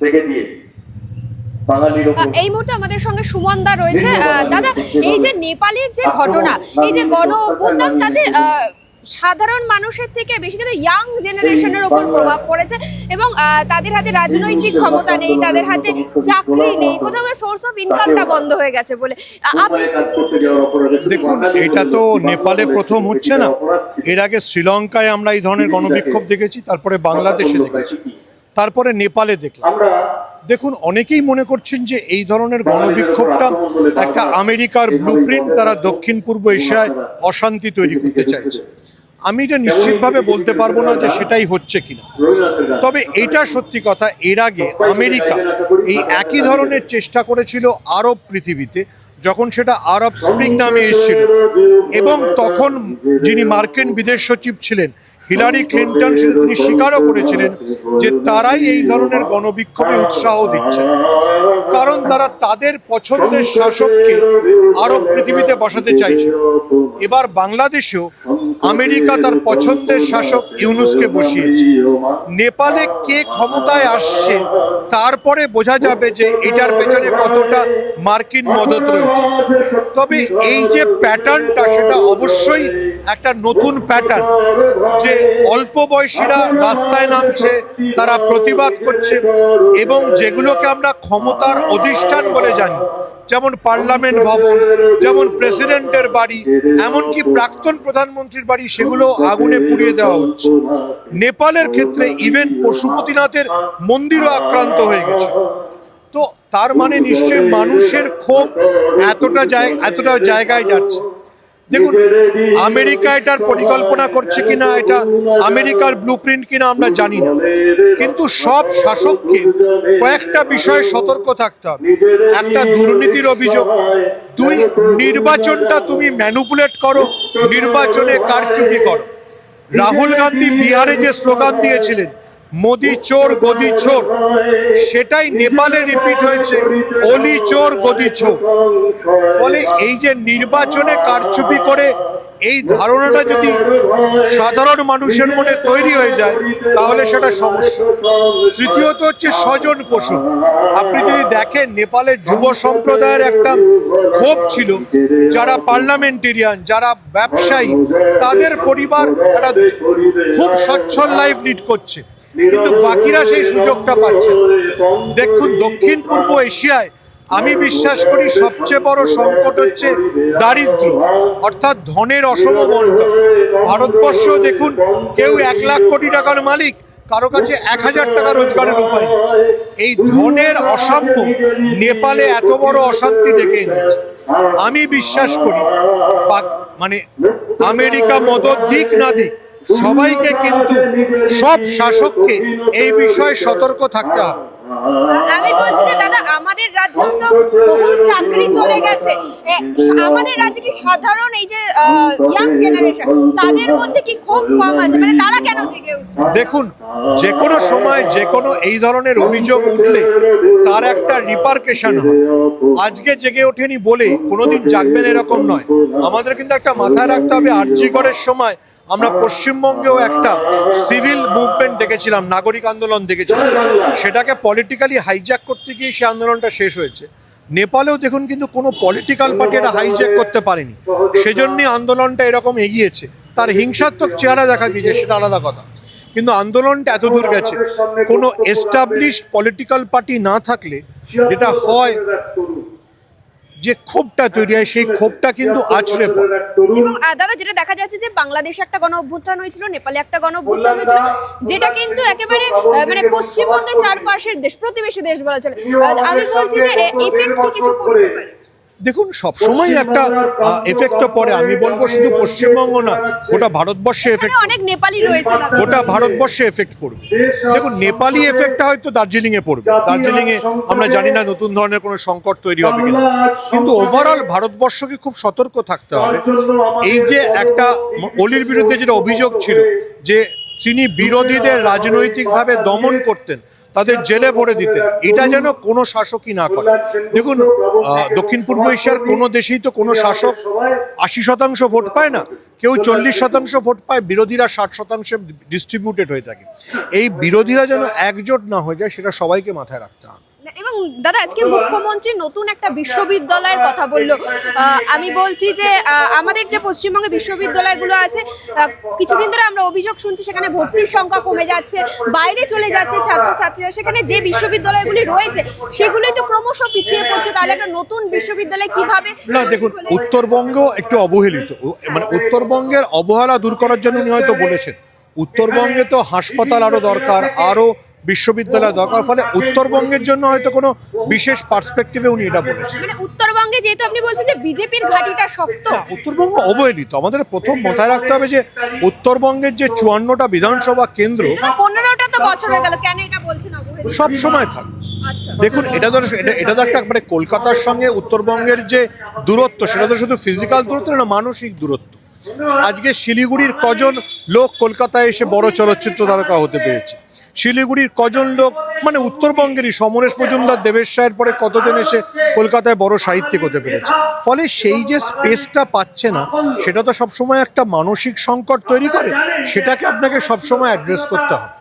থেকে দিয়ে এই মুহূর্তে আমাদের সঙ্গে সুমন দা রয়েছে। দাদা এই যে নেপালের যে ঘটনা এই যে গণ অভ্যুত্থান তাতে সাধারণ মানুষের থেকে বেশি কিন্তু ইয়াং জেনারেশনের ওপর প্রভাব পড়েছে এবং আহ, তাদের হাতে রাজনৈতিক ক্ষমতা নেই তাদের হাতে চাকরি নেই কোথাও সোর্স অফ ইনকামটা বন্ধ হয়ে গেছে বলে। দেখুন এটা তো নেপালে প্রথম হচ্ছে না। এর আগে শ্রীলঙ্কায় আমরা এই ধরনের গণবিক্ষোভ দেখেছি তারপরে বাংলাদেশে দেখেছি। তারপরে নেপালে দেখলাম। দেখুন অনেকেই মনে করছেন যে এই ধরনের গণবিক্ষোভটা একটা আমেরিকার ব্লুপ্রিন্ট তারা দক্ষিণ পূর্ব এশিয়ায় অশান্তি তৈরি করতে চাইছে। আমি এটা নিশ্চিতভাবে বলতে পারব না যে সেটাই হচ্ছে কিনা। তবে এটা সত্যি কথা এর আগে আমেরিকা এই একই ধরনের চেষ্টা করেছিল আরব পৃথিবীতে যখন সেটা আরব স্প্রিং নামে এসেছিল। এবং তখন যিনি মার্কিন বিদেশ সচিব ছিলেন হিলারি ক্লিন্টন সেটা তিনি স্বীকারও করেছিলেন যে তারাই এই ধরনের গণবিক্ষোভে উৎসাহ দিচ্ছে। কারণ তারা তাদের পছন্দের শাসককে আরব পৃথিবীতে বসাতে চাইছে এবার বাংলাদেশেও আমেরিকা তার পছন্দের শাসক ইউনুসকে বসিয়েছে। নেপালে কে ক্ষমতায় আসছে তারপরে বোঝা যাবে যে এটার পেছনে কতটা মার্কিন মদত রয়েছে। তবে এই যে প্যাটার্নটা, সেটা অবশ্যই একটা নতুন প্যাটার্ন, যে অল্প বয়সীরা রাস্তায় নামছে, তারা প্রতিবাদ করছে এবং যেগুলোকে আমরা ক্ষমতার অধিষ্ঠান বলে জানি যেমন পার্লামেন্ট ভবন, যেমন প্রেসিডেন্টের বাড়ি, এমনকি প্রাক্তন প্রধানমন্ত্রীর বাড়ি সেগুলো আগুনে পুড়িয়ে দেওয়া হচ্ছে। নেপালের ক্ষেত্রে ইভেন পশুপতিনাথের মন্দিরও আক্রান্ত হয়ে গেছে। তো তার মানে নিশ্চয়ই মানুষের ক্ষোভ এতটা জায়গা এতটা জায়গায় যাচ্ছে। দেখুন আমেরিকা এটার পরিকল্পনা করছে কিনা এটা আমেরিকার ব্লুপ্রিন্ট কিনা আমরা জানি না। কিন্তু সব শাসককে কয়েকটা বিষয়ে সতর্ক থাকতে হবে। একটা দুর্নীতির অভিযোগ দুই নির্বাচনটা তুমি ম্যানুপুলেট করো নির্বাচনে কারচুপি করো। রাহুল গান্ধী বিহারে যে স্লোগান দিয়েছিলেন মোদি চোর, গদি চোর। সেটাই নেপালে রিপিট হয়েছে, অলি চোর, গদি চোর। ফলে এই যে নির্বাচনে কারচুপি করে এই ধারণাটা যদি সাধারণ মানুষের মনে তৈরি হয়ে যায়, তাহলে সেটা সমস্যা। তৃতীয়ত হচ্ছে স্বজন পোষণ। আপনি যদি দেখেন নেপালের যুব সম্প্রদায়ের একটা ক্ষোভ ছিল। যারা পার্লামেন্টেরিয়ান, যারা ব্যবসায়ী, তাদের পরিবার একটা খুব সচ্ছল লাইফ লিড করছে। কিন্তু বাকিরা সেই সুযোগটা পাচ্ছে দেখুন দক্ষিণ পূর্ব এশিয়ায় আমি বিশ্বাস করি সবচেয়ে বড় সংকট হচ্ছে দারিদ্র অর্থাৎ ধনের অসম বন্টন। ভারতবর্ষ দেখুন কেউ এক লাখ কোটি টাকার মালিক কারও কাছে এক হাজার টাকা রোজগারের উপায় এই ধনের অসাম্য নেপালে এত বড় অশান্তি ডেকে এনেছে। আমি বিশ্বাস করি মানে আমেরিকা মদত দিক না দিক সবাইকে কিন্তু সব শাসককে এই বিষয়ে সতর্ক থাকতে হবে। আমি বলছি যে দাদা আমাদের রাজ্যেও তো বহু চাকরি চলে গেছে। আমাদের রাজ্যে কি সাধারণ এই যে ইয়াং জেনারেশন তাদের মধ্যে কি খুব কম আছে? মানে তারা কেন জেগে উঠছে? দেখুন যে কোনো সময় যে কোনো এই ধরনের অভিযোগ উঠলে তার একটা রিপার্কেশন হয়। আজকে জেগে ওঠেনি বলে কোনোদিন জাগবেন এরকম নয়। আমাদের কিন্তু একটা মাথায় রাখতে হবে আর্যিকরের সময় আমরা পশ্চিমবঙ্গেও একটা সিভিল মুভমেন্ট দেখেছিলাম, নাগরিক আন্দোলন দেখেছিলাম। সেটাকে পলিটিক্যালি হাইজ্যাক করতে গিয়ে সেই আন্দোলনটা শেষ হয়েছে। নেপালেও দেখুন কিন্তু কোনো পলিটিক্যাল পার্টি এটা হাইজ্যাক করতে পারেনি। সেজন্যই আন্দোলনটা এরকম এগিয়েছে। তার হিংসাত্মক চেহারা দেখা দিয়েছে, সেটা আলাদা কথা। কিন্তু আন্দোলনটা এত দূর গেছে। কোনো এস্টাবলিশড পলিটিক্যাল পার্টি না থাকলে যেটা হয় যে ক্ষোভটা তৈরি হয় সেই ক্ষোভটা কিন্তু আছড়ে পড়ে। এবং দাদা যেটা দেখা যাচ্ছে যে বাংলাদেশে একটা গণ অভ্যুত্থান হয়েছিল নেপালে একটা গণ অভ্যুত্থান হয়েছিল যেটা কিন্তু একেবারে মানে পশ্চিমবঙ্গের চারপাশের দেশ প্রতিবেশী দেশ বলা চলে। আমি বলছি যে এফেক্ট কি কিছু করতে পারে? দেখুন সবসময় একটা এফেক্ট তো পড়ে। আমি বলব শুধু পশ্চিমবঙ্গ না গোটা ভারতবর্ষে এফেক্ট অনেক নেপালি রয়েছে গোটা ভারতবর্ষে এফেক্ট পড়বে দেখুন নেপালি এফেক্টটা হয়তো দার্জিলিং এ পড়বে দার্জিলিং এ আমরা জানি না নতুন ধরনের কোনো সংকট তৈরি হবে কিনা। কিন্তু ওভারঅল ভারতবর্ষকে খুব সতর্ক থাকতে হবে। এই যে একটা অলির বিরুদ্ধে যেটা অভিযোগ ছিল যে তিনি বিরোধীদের রাজনৈতিকভাবে দমন করতেন তাদের জেলে ভরে দিতেন। এটা যেন কোনো শাসকই না করে। দেখুন দক্ষিণ পূর্ব এশিয়ার কোনো দেশেই তো কোনো শাসক আশি শতাংশ ভোট পায় না। কেউ চল্লিশ শতাংশ ভোট পায়, বিরোধীরা ষাট শতাংশে ডিস্ট্রিবিউটেড হয়ে থাকে। এই বিরোধীরা যেন একজোট না হয়ে যায়, সেটা সবাইকে মাথায় রাখতে হবে। এবং দাদা আজকে মুখ্যমন্ত্রী নতুন একটা বিশ্ববিদ্যালয়ের কথা বলল। আমি বলছি যে আমাদের যে পশ্চিমবঙ্গে বিশ্ববিদ্যালয়গুলো আছে কিছুদিন ধরে আমরা অভিযোগ শুনছি সেখানে ভর্তির সংখ্যা কমে যাচ্ছে বাইরে চলে যাচ্ছে ছাত্রছাত্রীরা। সেখানে যে বিশ্ববিদ্যালয়গুলি রয়েছে সেগুলোই তো ক্রমশ পিছিয়ে পড়ছে। তাহলে একটা নতুন বিশ্ববিদ্যালয় কীভাবে না দেখুন উত্তরবঙ্গ একটু অবহেলিত। মানে উত্তরবঙ্গের অবহেলা দূর করার জন্য উনি হয়তো বলেছেন। উত্তরবঙ্গে তো হাসপাতাল আরও দরকার আরও বিশ্ববিদ্যালয় দরকার। ফলে উত্তরবঙ্গের জন্য হয়তো কোনো বিশেষ পার্সপেক্টিভে উনি এটা বলেছেন। মানে উত্তরবঙ্গে যেহেতু আপনি বলছেন যে বিজেপির ঘাঁটিটা শক্ত। উত্তরবঙ্গ অবহেলিত। আমাদের প্রথম মাথায় রাখতে হবে যে উত্তরবঙ্গের যে চুয়ান্নটা বিধানসভা কেন্দ্র পনেরোটা তো বছর হয়ে গেল। কেন এটা বলছেন সব সময় থাকবে আচ্ছা। দেখুন এটা তো এটা এটা তো একটা মানে কলকাতার সঙ্গে উত্তরবঙ্গের যে দূরত্ব সেটা তো শুধু ফিজিক্যাল দূরত্ব না মানসিক দূরত্ব। আজকে শিলিগুড়ির কজন লোক কলকাতায় এসে বড় চলচ্চিত্র তারকা হতে পেরেছে? শিলিগুড়ির কজন লোক মানে উত্তরবঙ্গেরই সমরেশ মজুমদার, দেবেশ রায়ের পরে কতজন এসে কলকাতায় বড় সাহিত্যিক হতে পেরেছে? ফলে সেই যে স্পেসটা পাচ্ছে না, সেটা তো সবসময় একটা মানসিক সংকট তৈরি করে। সেটাকে আপনাকে সবসময় অ্যাড্রেস করতে হবে।